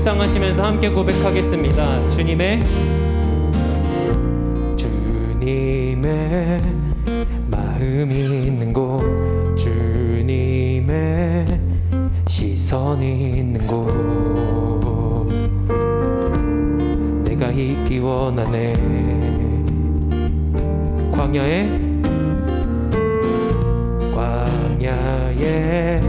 묵상하시면서 함께 고백하겠습니다. 주님의 주님의 마음이 있는 곳 주님의 시선이 있는 곳 내가 있기 원하네 광야에 광야에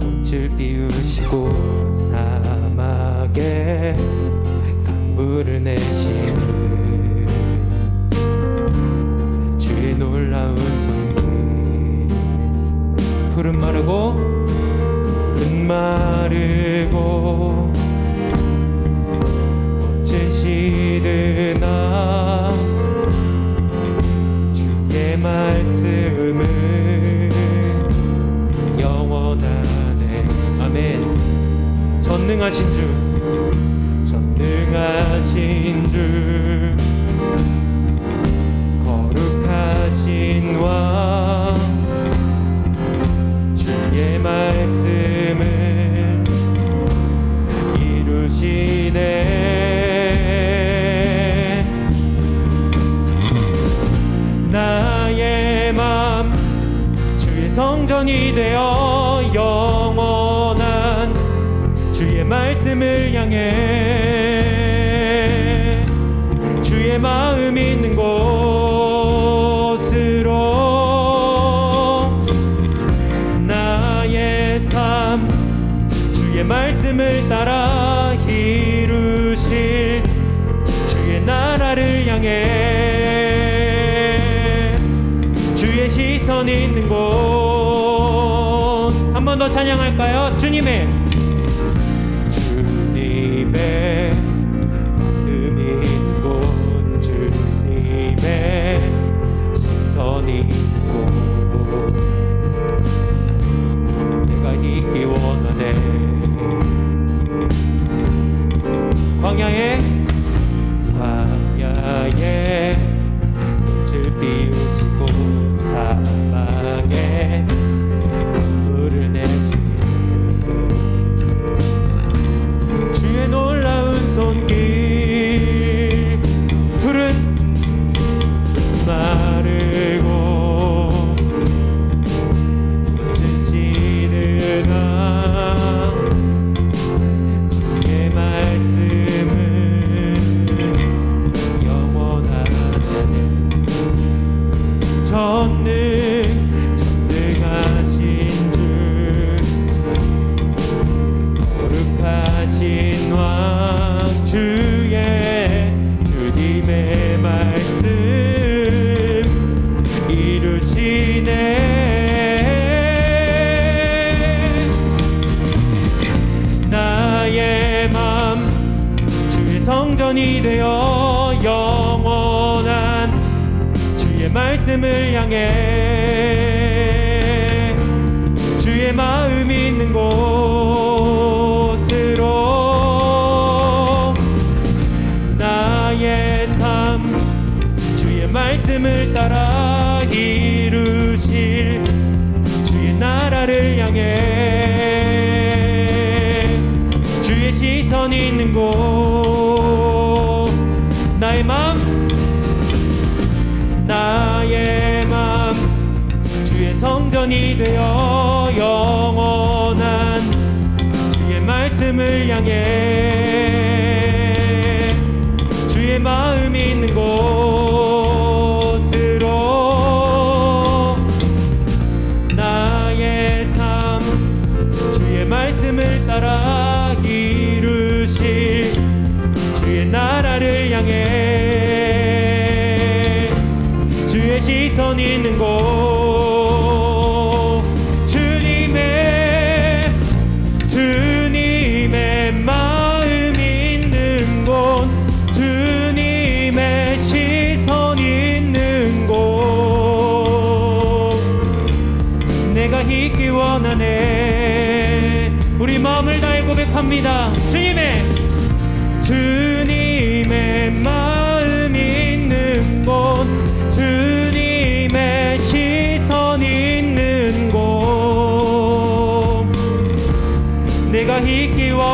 꽃을 피우시고 강물을 내시는 주의 놀라운 손길. 푸른 마르고 은 마르고 꽃을 시드나 주의 말씀은 영원하네. 아멘. 전능하신 주 전능하신 주 말씀을 향해 주의 마음 있는 곳으로 나의 삶 주의 말씀을 따라 이루실 주의 나라를 향해 주의 시선 있는 곳 한 번 더 찬양할까요? 주님의 광야에 꽃을 피우시고 사막에 말씀을 따라 이루실 주의 나라를 향해. 주의 시선 있는 곳 나의 맘 나의 맘 주의 성전이 되어 영원한 주의 말씀을 향해 향해 주의 시선 있는 곳 주님의 주님의 마음 있는 곳 주님의 시선 있는 곳. 내가 있기 원하네. 우리 마음을 다해 고백합니다. 주님의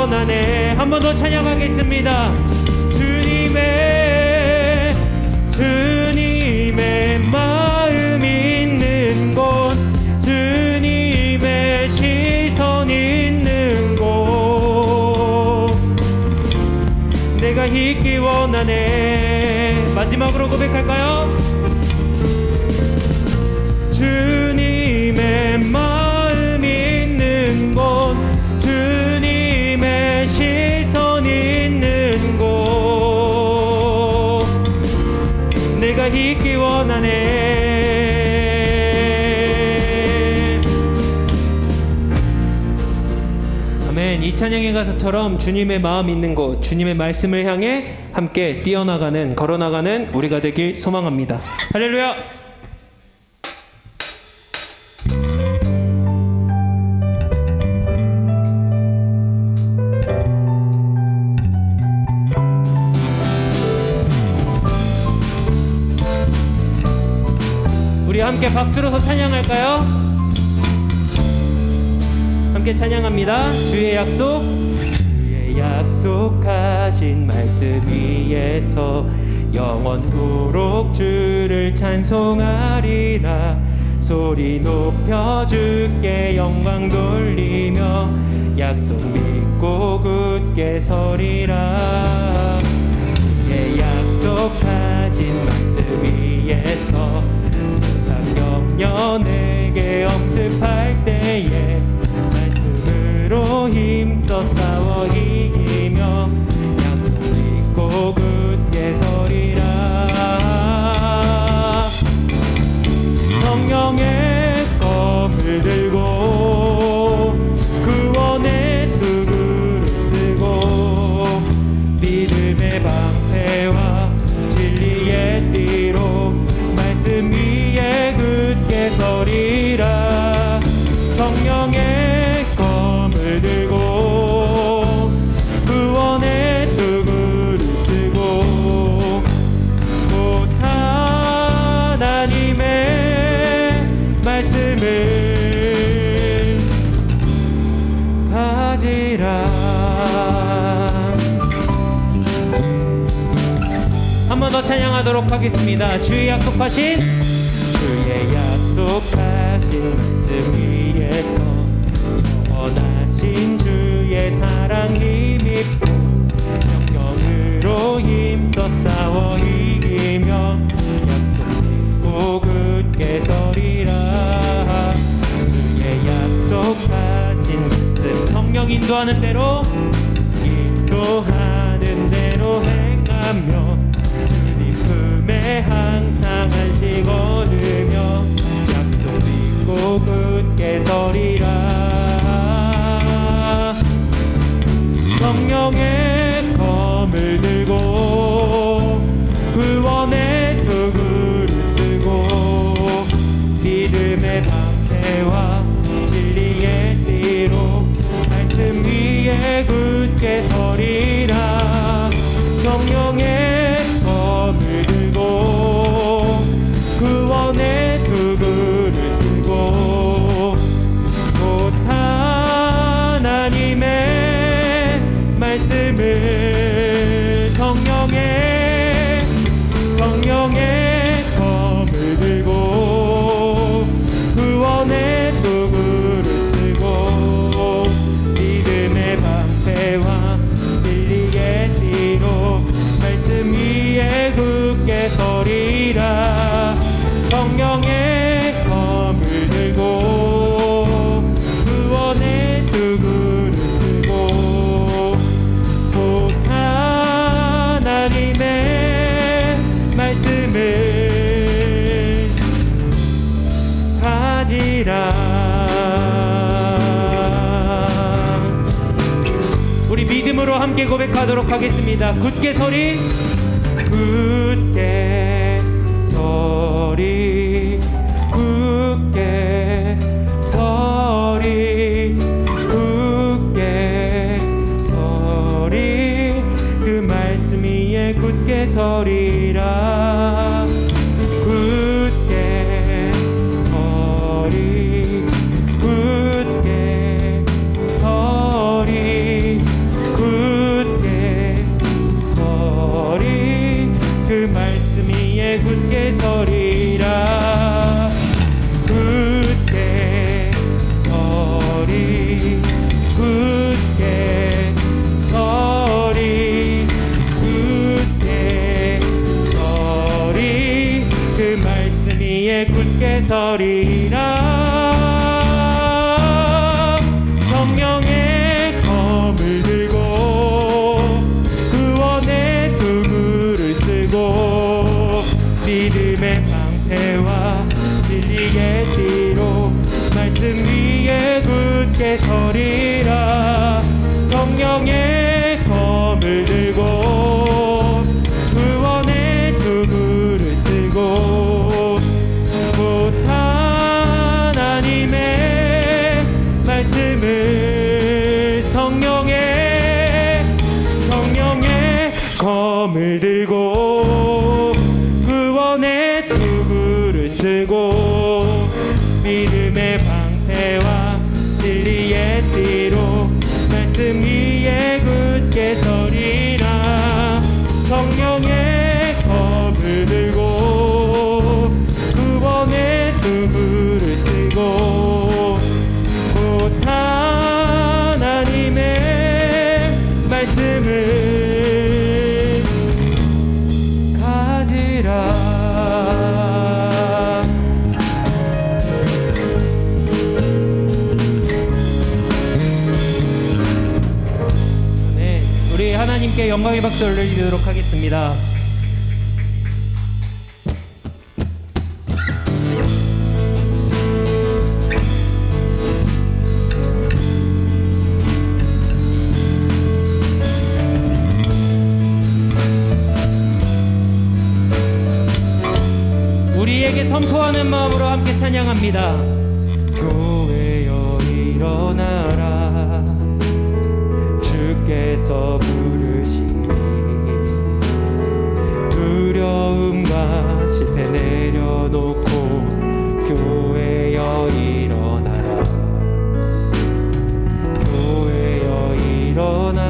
원하네. 한 번 더 찬양하겠습니다. 주님의 주님의 마음 있는 곳 주님의 시선 있는 곳. 내가 있기 원하네. 마지막으로 고백할까요? 있기 원하네. 아멘. 이 찬양의 가사처럼 주님의 마음 있는 곳 주님의 말씀을 향해 함께 뛰어나가는 걸어나가는 우리가 되길 소망합니다. 할렐루야 함께 박수로서 찬양할까요? 함께 찬양합니다. 주의 약속, 주의 약속하신 말씀 위에서 영원토록 주를 찬송하리라. 소리 높여 주께 영광 돌리며 약속 믿고 굳게 서리라. 주의 약속하신 말씀 위에서 영년에게 엄습할 때에 말씀으로 힘써 싸워 이기며 약속 믿고 굳게 서리라. 성령의 검을 들 한 번 더 찬양하도록 하겠습니다. 주의 약속하신 주의 약속하신 말씀 위에서 영원하신 주의 사랑 힘입고 영영으로 힘써 싸워 이기며 약속 믿고 굳게 서리라. 주의 약속하신 말씀 성령 인도하는 대로 인도하 항상 안식 얻으며 약속 믿고 굳게 서리라. 성령의 고백하도록 하겠습니다. 굳게 서리. 굳게 서리. 굳게 서리. 굳게 서리. 그 말씀 위에 굳게 서리라 감사의 박수 올려드리도록 하겠습니다. 우리에게 선포하는 마음으로 함께 찬양합니다. 교회여 일어나라 주께서 부르 실패 내려놓고 교회여 일어나라. 교회여 일어나라.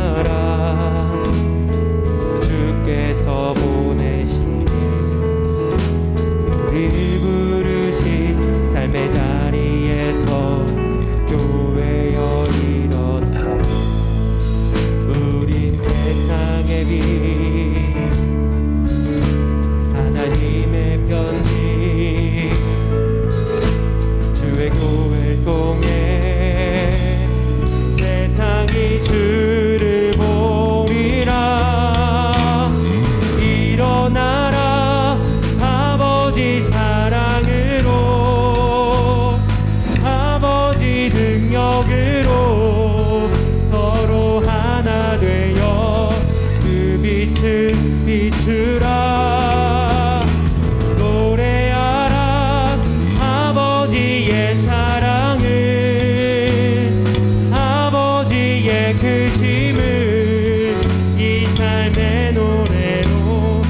그 크심을 이 삶의 노래로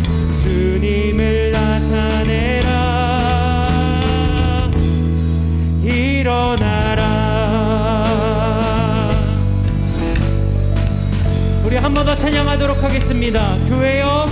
주님을 나타내라. 일어나라. 우리 한 번 더 찬양하도록 하겠습니다. 교회여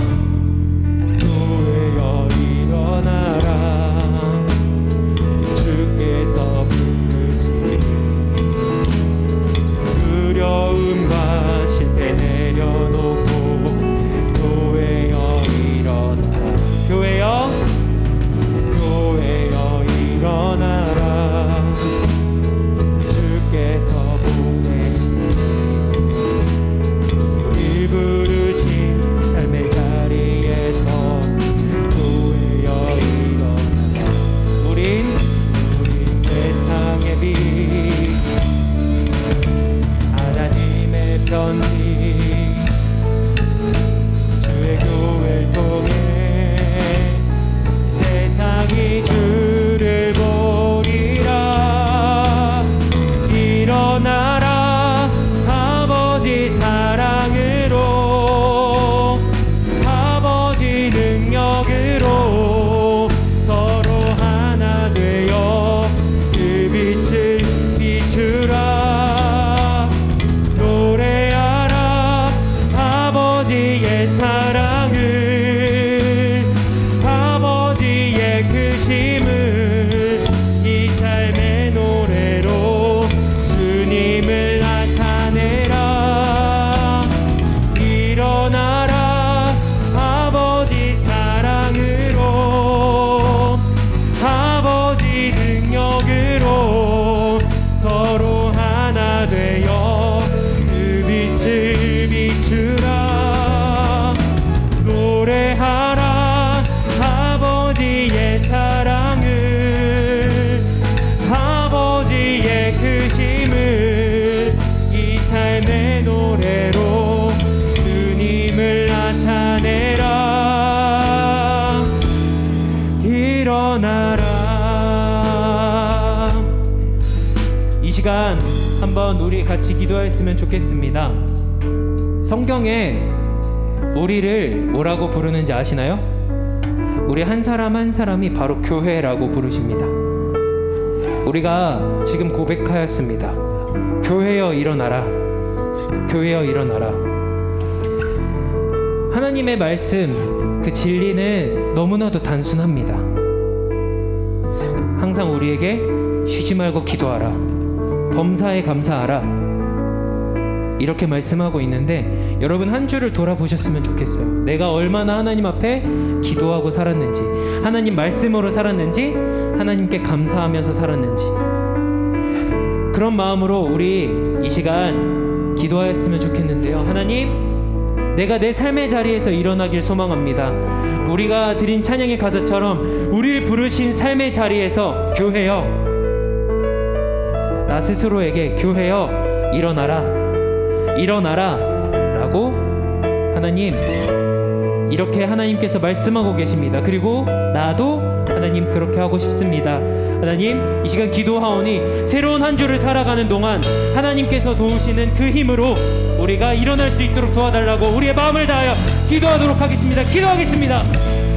같이 기도했으면 좋겠습니다. 성경에 우리를 뭐라고 부르는지 아시나요? 우리 한 사람 한 사람이 바로 교회라고 부르십니다. 우리가 지금 고백하였습니다. 교회여 일어나라. 교회여 일어나라. 하나님의 말씀, 그 진리는 너무나도 단순합니다. 항상 우리에게 쉬지 말고 기도하라. 범사에 감사하라. 이렇게 말씀하고 있는데 여러분 한 주를 돌아보셨으면 좋겠어요. 내가 얼마나 하나님 앞에 기도하고 살았는지, 하나님 말씀으로 살았는지, 하나님께 감사하면서 살았는지. 그런 마음으로 우리 이 시간 기도하였으면 좋겠는데요. 하나님, 내가 내 삶의 자리에서 일어나길 소망합니다. 우리가 드린 찬양의 가사처럼 우리를 부르신 삶의 자리에서 교회여 나 스스로에게 교회여 일어나라 일어나라 라고 하나님 이렇게 하나님께서 말씀하고 계십니다. 그리고 나도 하나님 그렇게 하고 싶습니다. 하나님 이 시간 기도하오니 새로운 한 주를 살아가는 동안 하나님께서 도우시는 그 힘으로 우리가 일어날 수 있도록 도와달라고 우리의 마음을 다하여 기도하도록 하겠습니다. 기도하겠습니다.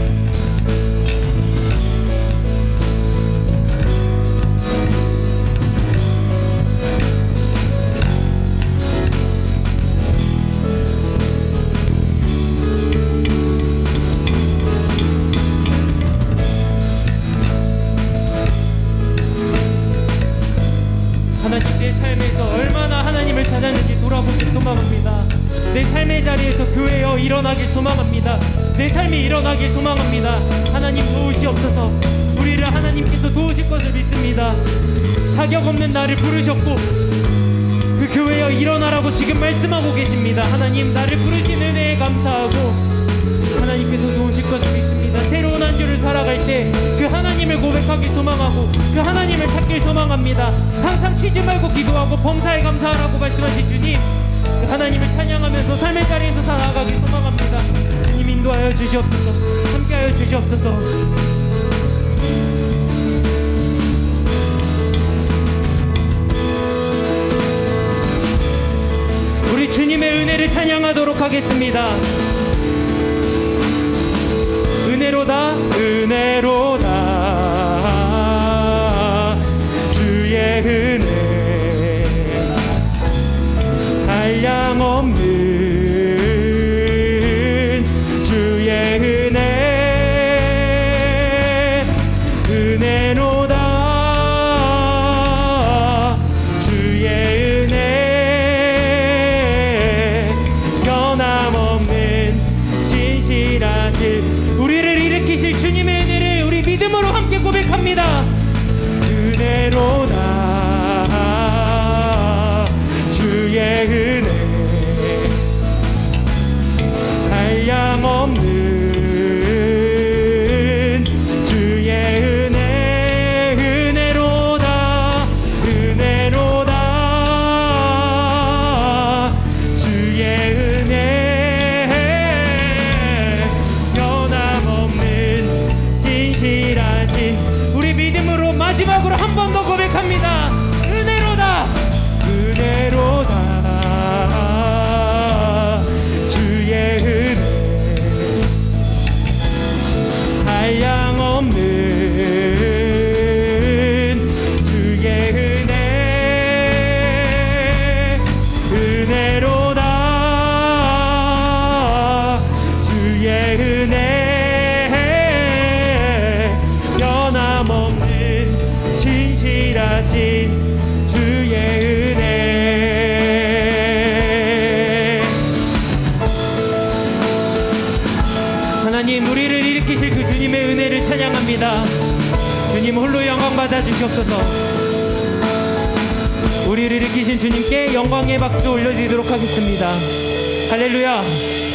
고백하길 소망하고 그 하나님을 찾길 소망합니다. 항상 쉬지 말고 기도하고 범사에 감사하라고 말씀하신 주님 그 하나님을 찬양하면서 삶의 자리에서 살아가길 소망합니다. 주님 인도하여 주시옵소서 함께하여 주시옵소서 우리 주님의 은혜를 찬양하도록 하겠습니다. 은혜로다 은혜로다 은혜. 한량 없는 영광의 박수 올려드리도록 하겠습니다. 할렐루야.